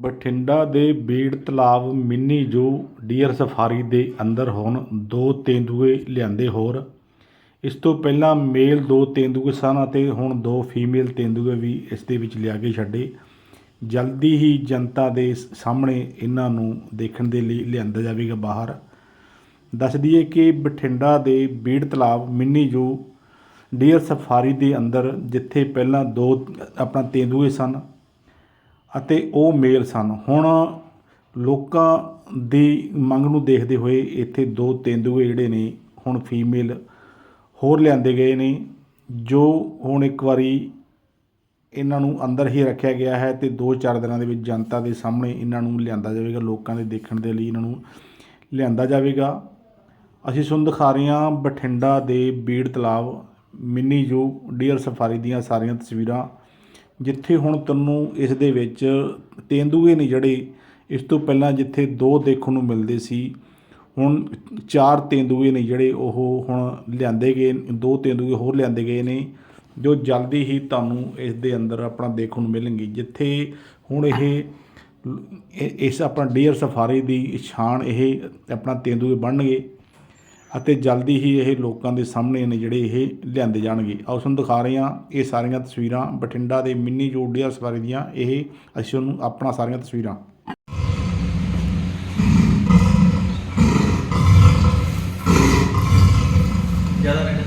ਬਠਿੰਡਾ ਦੇ ਬੀੜ ਤਲਾਬ ਮਿੰਨੀ ਜੂ ਡੀਅਰ ਸਫਾਰੀ ਦੇ ਅੰਦਰ ਹੁਣ ਦੋ ਤੇਂਦੂਏ ਲਿਆਂਦੇ ਹੋਰ। ਇਸ ਤੋਂ ਪਹਿਲਾਂ ਮੇਲ ਦੋ ਤੇਂਦੂਏ ਸਨ ਅਤੇ ਹੁਣ ਦੋ ਫੀਮੇਲ ਤੇਂਦੂਏ ਵੀ ਇਸ ਦੇ ਵਿੱਚ ਲਿਆ ਕੇ ਛੱਡੇ। ਜਲਦੀ ਹੀ ਜਨਤਾ ਦੇ ਸਾਹਮਣੇ ਇਹਨਾਂ ਨੂੰ ਦੇਖਣ ਦੇ ਲਈ ਲਿਆਂਦਾ ਜਾਵੇਗਾ ਬਾਹਰ। ਦੱਸ ਦਈਏ ਕਿ ਬਠਿੰਡਾ ਦੇ ਬੀੜ ਤਲਾਬ ਮਿੰਨੀ ਜੂ ਡੀਅਰ ਸਫਾਰੀ ਦੇ ਅੰਦਰ ਜਿੱਥੇ ਪਹਿਲਾਂ ਦੋ, ਆਪਣਾ ਤੇਂਦੂਏ ਸਨ ਅਤੇ ਉਹ ਮੇਲ ਸਨ। ਹੁਣ ਲੋਕਾਂ ਦੀ ਮੰਗ ਨੂੰ ਦੇਖਦੇ ਹੋਏ ਇੱਥੇ ਦੋ ਤੇਂਦੂਏ ਜਿਹੜੇ ਨੇ, ਹੁਣ ਫੀਮੇਲ ਹੋਰ ਲਿਆਂਦੇ ਗਏ ਨੇ, ਜੋ ਹੁਣ ਇੱਕ ਵਾਰੀ ਇਹਨਾਂ ਨੂੰ ਅੰਦਰ ਹੀ ਰੱਖਿਆ ਗਿਆ ਹੈ ਤੇ 2-4 ਦਿਨਾਂ ਦੇ ਵਿੱਚ ਜਨਤਾ ਦੇ ਸਾਹਮਣੇ ਇਹਨਾਂ ਨੂੰ ਲਿਆਂਦਾ ਜਾਵੇਗਾ, ਲੋਕਾਂ ਦੇ ਦੇਖਣ ਦੇ ਲਈ ਇਹਨਾਂ ਨੂੰ ਲਿਆਂਦਾ ਜਾਵੇਗਾ। ਅਸੀਂ ਸੁਣ ਦਿਖਾ ਰਹੇ ਹਾਂ ਬਠਿੰਡਾ ਦੇ ਬੀੜ ਤਲਾਬ, ਮਿੰਨੀ ਜੂ, ਡੀਅਰ ਸਫਾਰੀ ਦੀਆਂ ਸਾਰੀਆਂ ਤਸਵੀਰਾਂ। ਜਿੱਥੇ ਹੁਣ ਤੁਹਾਨੂੰ ਇਸ ਦੇ ਵਿੱਚ ਤੇਂਦੂਏ ਨੇ ਜਿਹੜੇ, ਇਸ ਤੋਂ ਪਹਿਲਾਂ ਜਿੱਥੇ ਦੋ ਦੇਖਣ ਨੂੰ ਮਿਲਦੇ ਸੀ, ਹੁਣ ਚਾਰ ਤੇਂਦੂਏ ਨੇ ਜਿਹੜੇ ਉਹ ਹੁਣ ਲਿਆਂਦੇ ਗਏ, ਦੋ ਤੇਂਦੂਏ ਹੋਰ ਲਿਆਂਦੇ ਗਏ ਨੇ, ਜੋ ਜਲਦੀ ਹੀ ਤੁਹਾਨੂੰ ਇਸ ਦੇ ਅੰਦਰ ਆਪਣਾ ਦੇਖਣ ਨੂੰ ਮਿਲਣਗੇ। ਜਿੱਥੇ ਹੁਣ ਇਹ ਇਸ ਆਪਣਾ ਡੀਅਰ ਸਫਾਰੀ ਦੀ ਛਾਣ ਇਹ ਆਪਣਾ ਤੇਂਦੂਏ ਬਣਨਗੇ। ਅਤੇ ਜਲਦੀ ਹੀ ਇਹ ਲੋਕਾਂ ਦੇ ਸਾਹਮਣੇ ਨੇ ਜਿਹੜੇ ਇਹ ਲਿਆਂਦੇ ਜਾਣਗੇ। ਆਓ ਤੁਹਾਨੂੰ ਦਿਖਾ ਰਹੇ ਹਾਂ ਇਹ ਸਾਰੀਆਂ ਤਸਵੀਰਾਂ ਬਠਿੰਡਾ ਦੇ ਮਿੰਨੀ ਜੋਡੀਆ ਸਫਾਰੀ ਦੀਆਂ। ਇਹ ਅਸੀਂ ਤੁਹਾਨੂੰ ਆਪਣਾ ਸਾਰੀਆਂ ਤਸਵੀਰਾਂ ਜ਼ਿਆਦਾ ਰਹਿਣਾ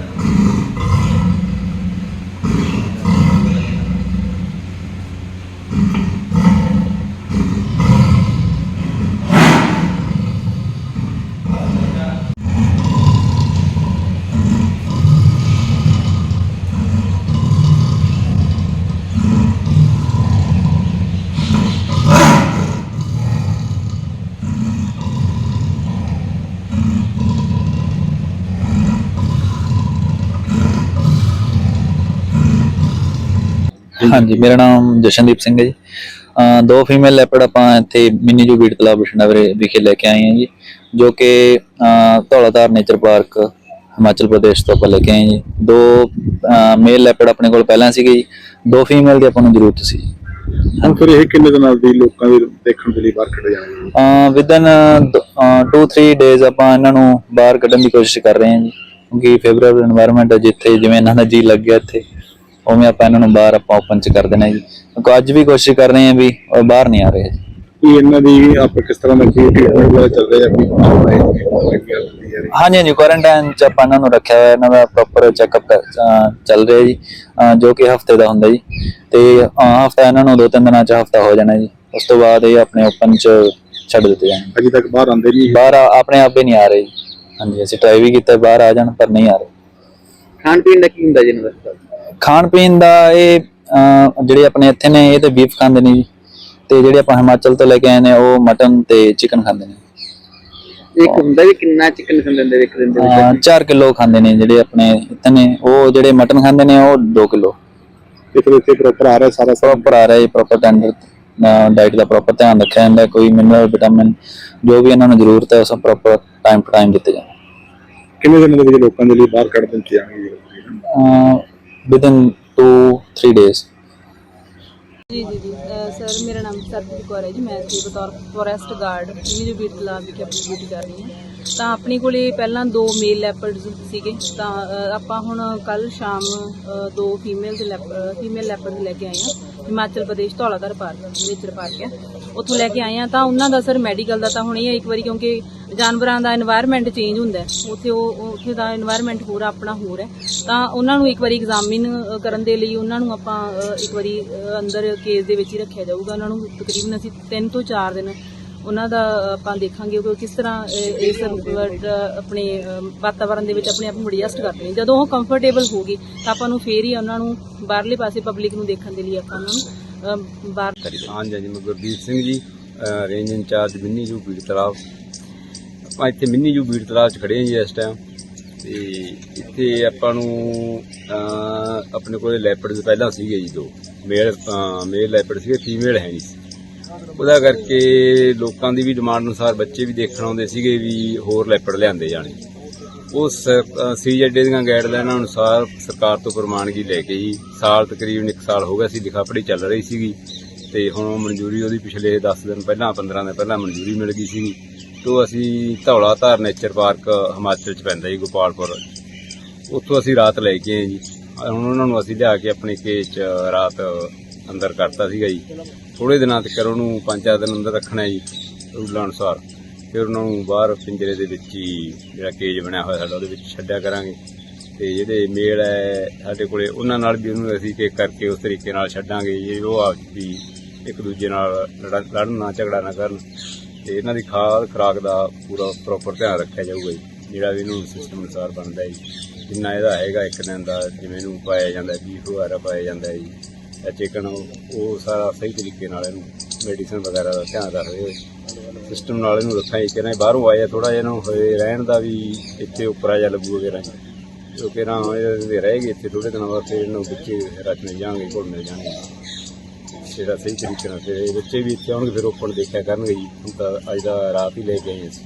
ਹਾਂਜੀ ਮੇਰਾ ਨਾਮ ਜਸ਼ਨਦੀਪ ਸਿੰਘ ਹੈ ਜੀ। ਦੋ ਫੀਮੇਲ ਲੈਪਰਡ ਆਪਾਂ ਇੱਥੇ ਮਿੰਨੀ ਜੂ ਬੀਟ ਕਲੱਬ ਬਠਿੰਡਾ ਵਿਖੇ ਲੈ ਕੇ ਆਏ ਹਾਂ ਜੀ ਜੋ ਕਿ ਧੌਲਾਧਾਰ ਨੇਚਰ ਪਾਰਕ ਹਿਮਾਚਲ ਪ੍ਰਦੇਸ਼ ਤੋਂ ਆਪਾਂ ਲੈ ਕੇ ਆਏ ਜੀ। ਦੋ ਮੇਲ ਲੈਪਰਡ ਆਪਣੇ ਕੋਲ ਪਹਿਲਾਂ ਸੀਗੇ ਜੀ ਦੋ ਫੀਮੇਲ ਦੀ ਆਪਾਂ ਨੂੰ ਜ਼ਰੂਰਤ ਸੀ ਹਾਂ ਫਿਰ ਇਹ ਕਿੰਨੇ ਦਿਨਾਂ ਦੀ ਲੋਕਾਂ ਦੇ ਦੇਖਣ ਦੇ ਲਈ ਬਾਹਰ ਕੱਢ ਜਾਣਗੇ? ਆ ਵਿਦਨ 2-3 ਡੇਜ਼ ਆਪਾਂ ਇਹਨਾਂ ਨੂੰ ਬਾਹਰ ਕੱਢਣ ਦੀ ਕੋਸ਼ਿਸ਼ ਕਰ ਰਹੇ ਹਾਂ ਜੀ ਕਿਉਂਕਿ ਫੇਵਰੇਬਲ এনवायरमेंट ਹੈ ਜਿੱਥੇ ਜਿਵੇਂ ਇਹਨਾਂ ਦਾ ਜੀ ਲੱਗ ਗਿਆ ਇੱਥੇ। ਉਵੇਂ ਆਪਾਂ ਇਹਨਾਂ ਨੂੰ ਬਾਹਰ ਆਪਾਂ ਓਪਨ ਚ ਕਰ ਦੇਣਾ ਜੀ। ਕਿਉਂਕਿ ਅੱਜ ਵੀ ਕੋਸ਼ਿਸ਼ ਕਰ ਰਹੇ ਹਾਂ ਵੀ ਉਹ ਬਾਹਰ ਨਹੀਂ ਆ ਰਹੇ ਜੀ। ਕੀ ਇਹਨਾਂ ਦੀ ਆਪ ਕਿਸ ਤਰ੍ਹਾਂ ਦਾ ਕੀ ਟ੍ਰੀਟਮੈਂਟ ਵਗੈਰਾ ਚੱਲ ਰਿਹਾ ਕੋਈ ਹਾਂਜੀ ਹਾਂਜੀ ਕੁਆਰੰਟਾਈਨ ਚ ਆਪਾਂ ਇਹਨਾਂ ਨੂੰ ਰੱਖਿਆ ਹੋਇਆ ਇਹਨਾਂ ਦਾ ਪ੍ਰੋਪਰ ਚੈੱਕਅਪ ਚੱਲ ਰਿਹਾ ਜੀ। ਜੋ ਕਿ ਹਫ਼ਤੇ ਦਾ ਹੁੰਦਾ ਜੀ। ਤੇ ਹਫਤਾ ਇਹਨਾਂ ਨੂੰ ਦੋ ਤਿੰਨ ਦਿਨਾਂ ਚ ਹਫਤਾ ਹੋ ਜਾਣਾ ਜੀ। ਉਸ ਤੋਂ ਬਾਅਦ ਇਹ ਆਪਣੇ ਓਪਨ ਚ ਛੱਡ ਦਿੱਤੇ ਜਾਣਗੇ। ਅਜੇ ਤੱਕ ਬਾਹਰ ਆਉਂਦੇ ਨਹੀਂ। ਬਾਹਰ ਆ- ਆਪਣੇ ਆਪ ਹੀ ਨਹੀਂ ਆ ਰਹੇ ਜੀ। ਹਾਂਜੀ ਅਸੀਂ ਟਰਾਈ ਵੀ ਕੀਤਾ ਬਾਹਰ ਆ ਜਾਣ ਪਰ ਨਹੀਂ ਆ ਰਹੇ। ਖਾਣ ਪੀਣ ਦਾ ਕੀ ਹੁੰਦਾ ਜੀ ਇਹਨਾਂ ਦਾ? ਖਾਣ ਪੀਣ ਦਾ ਇਹ ਅਹ, ਜਿਹੜੇ ਆਪਣੇ ਇੱਥੇ ਨੇ ਇਹ ਤੇ ਬੀਫ ਖਾਂਦੇ ਨੇ ਜੀ। ਤੇ ਜਿਹੜੇ ਆਪਾਂ ਹਿਮਾਚਲ ਤੋਂ ਲੈ ਕੇ ਆਏ ਨੇ ਉਹ ਮਟਨ ਤੇ ਚਿਕਨ ਖਾਂਦੇ ਨੇ। ਇੱਕ ਹੁੰਦਾ ਵੀ ਕਿੰਨਾ ਚਿਕਨ ਖਾਂਦੇ ਹੁੰਦੇ ਇੱਕ ਦਿਨ ਦੇ ਵਿੱਚ? 4 ਕਿਲੋ ਖਾਂਦੇ ਨੇ ਜਿਹੜੇ ਆਪਣੇ ਇੱਥੇ ਨੇ। ਉਹ ਜਿਹੜੇ ਮਟਨ ਖਾਂਦੇ ਨੇ ਉਹ 2 ਕਿਲੋ। ਕਿਤੇ ਇੱਥੇ ਪ੍ਰੋਪਰ ਆ ਰਿਹਾ ਸਾਰਾ ਪ੍ਰੋਪਰ ਆ ਰਿਹਾ ਜੀ ਪ੍ਰੋਪਰ ਟੈਂਡਰ ਡਾਈਟ ਦਾ ਪ੍ਰੋਪਰ ਧਿਆਨ ਰੱਖਿਆ ਜਾਂਦਾ। ਹੈ, ਕੋਈ ਮਿਨਰਲ ਵਿਟਾਮਿਨ ਜੋ ਵੀ ਇਹਨਾਂ ਨੂੰ ਜ਼ਰੂਰਤ ਹੈ ਉਹ ਸਭ ਪ੍ਰੋਪਰ ਟਾਈਮ ਟੂ ਟਾਈਮ ਦਿੱਤੇ ਜਾਂਦੇ ਕਿੰਨੇ ਦਿਨਾਂ ਦੇ ਵਿੱਚ ਲੋਕਾਂ ਦੇ ਲਈ ਬਾਹਰ ਕੱਢ ਦਿੱਤੇ ਜਾਣਗੇ? ਵਿਦਿਨ 2-3 ਡੇਜ਼ ਜੀ ਜੀ ਜੀ। ਅਹ ਸਰ ਮੇਰਾ ਨਾਮ ਸਰਬਜੀਤ ਕੌਰ ਹੈ ਜੀ। ਮੈਂ ਇੱਥੇ ਬਤੌਰ ਫੋਰੈਸਟ ਗਾਰਡ ਮਿਨੀ ਬੀਟ ਤਲਾਬ ਵਿਖੇ ਆਪਣੀ ਡਿਊਟੀ ਕਰ ਰਹੀ ਹਾਂ। ਤਾਂ ਆਪਣੇ ਕੋਲੇ ਪਹਿਲਾਂ ਦੋ ਮੇਲ ਲੈਪਰਡਸ ਸੀਗੇ। ਤਾਂ ਆਪਾਂ ਹੁਣ ਕੱਲ ਸ਼ਾਮ ਦੋ ਫੀਮੇਲ ਦੇ ਫੀਮੇਲ ਲੈਪਰਡ ਲੈ ਕੇ ਆਏ ਹਾਂ। Himachal Pradesh Dhauladhar park, nature park ਹੈ। ਉੱਥੋਂ ਲੈ ਕੇ ਆਏ ਹਾਂ। ਤਾਂ ਉਹਨਾਂ ਦਾ ਸਰ ਮੈਡੀਕਲ ਦਾ ਤਾਂ ਹੁਣ ਇਹ ਹੈ ਇੱਕ ਵਾਰੀ ਕਿਉਂਕਿ ਜਾਨਵਰਾਂ ਦਾ এনवायरमेंट ਚੇਂਜ ਹੁੰਦਾ ਉੱਥੇ ਉਹ ਉੱਥੇ ਦਾ এনवायरमेंट ਹੋਰ, ਆਪਣਾ ਹੋਰ ਹੈ। ਤਾਂ ਉਹਨਾਂ ਨੂੰ ਇੱਕ ਵਾਰੀ ਐਗਜ਼ਾਮਿਨ ਕਰਨ ਦੇ ਲਈ ਉਹਨਾਂ ਨੂੰ ਆਪਾਂ ਇੱਕ ਵਾਰੀ ਅੰਦਰ ਕੇਸ ਦੇ ਵਿੱਚ ਹੀ ਰੱਖਿਆ ਜਾਊਗਾ। ਉਹਨਾਂ ਨੂੰ ਤਕਰੀਬਨ ਅਸੀਂ 3 ਤੋਂ 4 ਦਿਨ ਉਹਨਾਂ ਦਾ ਆਪਾਂ ਦੇਖਾਂਗੇ ਕਿ ਕਿਸ ਤਰ੍ਹਾਂ ਇਸ ਆਪਣੇ ਅ, ਵਾਤਾਵਰਣ ਦੇ ਵਿੱਚ ਆਪਣੇ ਆਪ ਨੂੰ ਐਡਜਸਟ ਕਰਦੇ ਨੇ। ਜਦੋਂ ਉਹ ਕੰਫਰਟੇਬਲ ਹੋ ਗਏ ਤਾਂ ਆਪਾਂ ਨੂੰ ਫੇਰ ਹੀ ਉਹਨਾਂ ਨੂੰ ਬਾਹਰਲੇ ਪਾਸੇ ਪਬਲਿਕ ਨੂੰ ਦੇਖਣ ਦੇ ਲਈ ਆਪਾਂ ਉਹਨਾਂ ਨੂੰ ਅ, ਬਾਹਰ ਹਾਂਜੀ ਹਾਂਜੀ ਮੈਂ Gurdeep Singh ji range incharge mini ਜੂ ਬੀੜ ਤਲਾਬ। ਆਪਾਂ ਇੱਥੇ ਮਿੰਨੀ ਜੂ ਬੀੜ ਤਲਾਬ 'ਚ ਖੜੇ ਹਾਂ ਜੀ ਇਸ ਟਾਈਮ ਤੇ ਇੱਥੇ ਆਪਾਂ ਨੂੰ ਆਪਣੇ ਕੋਲੇ ਲੈਪਰਡ ਪਹਿਲਾਂ ਸੀਗੇ ਜੀ ਦੋ। ਮੇਲ ਮੇਲ ਲੈਪਰਡ ਸੀਗੇ ਫੀਮੇਲ ਹੈ ਨਹੀਂ ਉਹਦਾ ਕਰਕੇ ਲੋਕਾਂ ਦੀ ਵੀ ਡਿਮਾਂਡ ਅਨੁਸਾਰ ਬੱਚੇ ਵੀ ਦੇਖਣ ਆਉਂਦੇ ਸੀਗੇ ਵੀ ਹੋਰ ਲੈਪੜ ਲਿਆਂਦੇ ਜਾਣੇ। ਉਸ ਸੀਜੀਡੀ ਦੀਆਂ ਗਾਈਡਲਾਈਨਾਂ ਅਨੁਸਾਰ ਸਰਕਾਰ ਤੋਂ ਪ੍ਰਮਾਣਗੀ ਲੈ ਕੇ ਹੀ ਸਾਲ ਤਕਰੀਬਨ 1 ਸਾਲ ਹੋ ਗਿਆ ਸੀ ਲਿਖਾਪੜੀ ਚੱਲ ਰਹੀ ਸੀਗੀ। ਤੇ ਹੁਣ ਉਹ ਮਨਜ਼ੂਰੀ ਉਹਦੀ ਪਿਛਲੇ 10 ਦਿਨ ਪਹਿਲਾਂ 15 ਦਿਨ ਪਹਿਲਾਂ ਮਨਜ਼ੂਰੀ ਮਿਲ ਗਈ ਸੀ ਤੋਂ ਅਸੀਂ ਧੌਲਾ ਧਾਰ ਨੇਚਰ ਪਾਰਕ ਹਿਮਾਚਲ ਚ ਪੈਂਦਾ ਜੀ, ਗੋਪਾਲਪੁਰ। ਉੱਥੋਂ ਅਸੀਂ ਰਾਤ ਲੈ ਕੇ ਆਏ ਜੀ। ਹੁਣ ਉਹਨਾਂ ਨੂੰ ਅਸੀਂ ਲਿਆ ਕੇ ਆਪਣੇ ਕੇਸ ਚ ਰਾਤ ਅੰਦਰ ਕਰਤਾ ਸੀਗਾ ਜੀ। ਥੋੜੇ ਦਿਨਾਂ ਤੱਕ ਉਹਨੂੰ ਪੰਜ ਚਾਰ ਦਿਨ ਅੰਦਰ ਰੱਖਣਾ ਜੀ, ਰੂਲਾਂ ਅਨੁਸਾਰ। ਫਿਰ ਉਹਨਾਂ ਨੂੰ ਬਾਹਰ ਪਿੰਜਰੇ ਦੇ ਵਿੱਚ ਹੀ ਜਿਹੜਾ ਕੇਜ ਬਣਿਆ ਹੋਇਆ ਸਾਡਾ, ਉਹਦੇ ਵਿੱਚ ਛੱਡਿਆ ਕਰਾਂਗੇ। ਤੇ ਜਿਹੜੇ ਮੇਲ ਹੈ ਸਾਡੇ ਕੋਲੇ, ਉਹਨਾਂ ਨਾਲ ਵੀ ਉਹਨੂੰ ਅਸੀਂ ਕੇ ਕਰਕੇ ਉਸ ਤਰੀਕੇ ਨਾਲ ਛੱਡਾਂਗੇ ਜੇ। ਉਹ ਆਪ ਵੀ ਇੱਕ ਦੂਜੇ ਨਾਲ ਲੜਨ ਲੜਨ ਨਾ ਝਗੜਾ ਨਾ ਕਰਨ। ਤੇ ਇਹਨਾਂ ਦੀ ਖਾਦ ਖੁਰਾਕ ਦਾ ਪੂਰਾ ਪ੍ਰੋਪਰ ਧਿਆਨ ਰੱਖਿਆ ਜਾਊਗਾ ਜੀ। ਜਿਹੜਾ ਵੀ ਇਹਨੂੰ ਸਿਸਟਮ ਅਨੁਸਾਰ ਬਣਦਾ ਹੈ ਜੀ। ਜਿੰਨਾ ਇਹਦਾ ਹੈਗਾ ਇੱਕ ਦਿਨ ਦਾ, ਜਿਵੇਂ ਇਹਨੂੰ ਪਾਇਆ ਜਾਂਦਾ ਬੀਫ ਵਗੈਰਾ ਪਾਇਆ ਜਾਂਦਾ ਹੈ ਜੀ। ਚੇਕਣ ਉਹ ਸਾਰਾ ਸਹੀ ਤਰੀਕੇ ਨਾਲ ਇਹਨੂੰ ਮੈਡੀਸਨ ਵਗੈਰਾ ਦਾ ਧਿਆਨ ਰੱਖਦੇ ਹੋਏ। ਸਿਸਟਮ ਨਾਲ ਇਹਨੂੰ ਰੱਖਾਂ ਜੀ ਕਿਹਨਾਂ ਬਾਹਰੋਂ ਆਇਆ ਥੋੜਾ ਜਿਹਾ ਇਹਨੂੰ ਹੋਏ, ਰਹਿਣ ਦਾ ਵੀ ਇੱਥੇ ਉੱਪਰਾ ਜਿਹਾ ਲੱਗੂ ਵਗੈਰਾ। ਜੀ ਕਿਉਂਕਿ ਨਾ ਇਹ ਰਹੇਗੀ ਇੱਥੇ ਥੋੜੇ ਦਿਨਾਂ ਬਾਅਦ ਫਿਰ ਇਹਨੂੰ ਬੱਚੇ ਰੱਖ ਮਿਲ ਜਾਣਗੇ ਘੁਲ ਮਿਲ ਜਾਣਗੇ। ਜਿਹੜਾ ਸਹੀ ਤਰੀਕੇ ਨਾਲ ਫਿਰ ਬੱਚੇ ਵੀ ਇੱਥੇ ਆਉਣਗੇ, ਫਿਰ ਓਪਨ ਦੇਖਿਆ ਕਰਨਗੇ ਜੀ। ਹੁਣ ਤਾਂ ਅੱਜ ਦਾ ਰਾਤ ਹੀ ਲੈ ਕੇ ਆਏ ਅਸੀਂ।